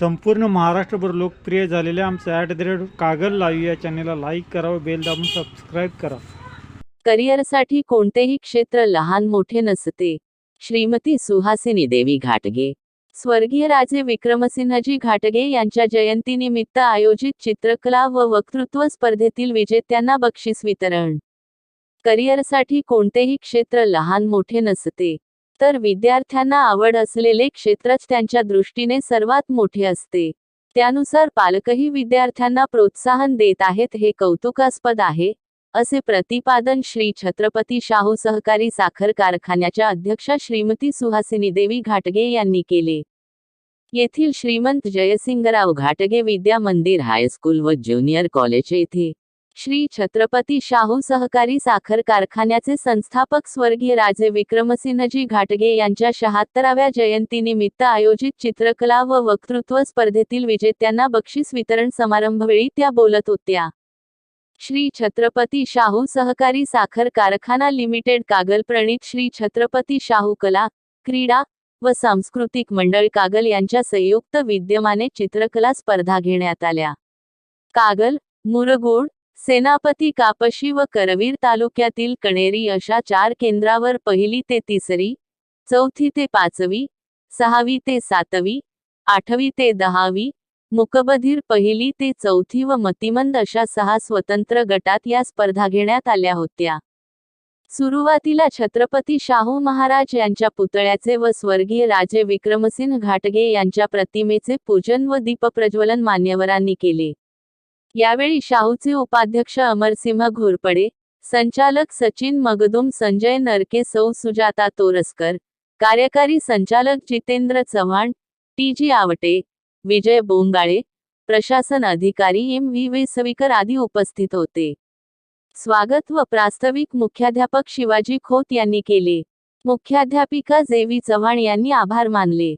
संपूर्ण महाराष्ट्रभर लोकप्रिय झालेल्या आमचं at the rate Kagal live या चॅनेलला लाईक करा बेल दाबून सबस्क्राईब करा. करिअरसाठी कोणतेही क्षेत्र लहान मोठे नसते. श्रीमती सुहासिनी देवी घाटगे. स्वर्गीय राजे विक्रमसिंहजी घाटगे यांच्या जयंतीनिमित्त आयोजित चित्रकला व वक्तृत्व स्पर्धेतील विजेत्यांना बक्षीस वितरण. करिअरसाठी कोणतेही क्षेत्र लहान मोठे नसते. तर विद्यार्थ्यांना आवड असलेले क्षेत्रच त्यांच्या दृष्टीने सर्वात मोठे असते. त्यानुसार पालकही विद्यार्थ्यांना प्रोत्साहन देत आहेत हे कौतुकास्पद आहे असे प्रतिपादन श्री छत्रपती शाहू सहकारी साखर कारखान्याच्या अध्यक्षा श्रीमती सुहासिनी देवी घाटगे यांनी केले. येथील श्रीमंत जयसिंगराव घाटगे विद्या मंदिर हायस्कूल व ज्युनियर कॉलेज येथे श्री छत्रपती शाहू सहकारी साखर कारखान्याचे संस्थापक स्वर्गीय राजे विक्रमसिंहजी घाटगे यांच्या शहात्तराव्या जयंतीनिमित्त आयोजित चित्रकला व वक्तृत्व स्पर्धेतील विजेत्यांना बक्षीस वितरण समारंभवेळी त्या बोलत होत्या. श्री छत्रपती शाहू सहकारी साखर कारखाना लिमिटेड कागल प्रणित श्री छत्रपती शाहू कला क्रीडा व सांस्कृतिक मंडळ कागल यांच्या संयुक्त विद्यमाने चित्रकला स्पर्धा घेण्यात आल्या. कागल मुरगुड सेनापती कापशी व करवीर तालुक्यातील कणेरी अशा चार केंद्रावर पहिली ते तिसरी चौथी ते पाचवी सहावी ते सातवी आठवी ते दहावी मुकबधीर पहिली ते चौथी व मतिमंद अशा सहा स्वतंत्र गटात या स्पर्धा घेण्यात आल्या होत्या. सुरुवातीला छत्रपती शाहू महाराज यांच्या पुतळ्याचे व स्वर्गीय राजे विक्रमसिंह घाटगे यांच्या प्रतिमेचे पूजन व दीपप्रज्वलन मान्यवरांनी केले. यावेळी शाहूचे उपाध्यक्ष अमरसिंह घोरपडे संचालक सचिन मगदुम संजय नरके सौ सुजाता तोरसकर कार्यकारी संचालक जितेंद्र चव्हाण टी जी आवटे विजय बोंगाळे प्रशासन अधिकारी एम व्ही वेसवीकर आदी उपस्थित होते. स्वागत व प्रास्ताविक मुख्याध्यापक शिवाजी खोत यांनी केले. मुख्याध्यापिका जेवी चव्हाण यांनी आभार मानले.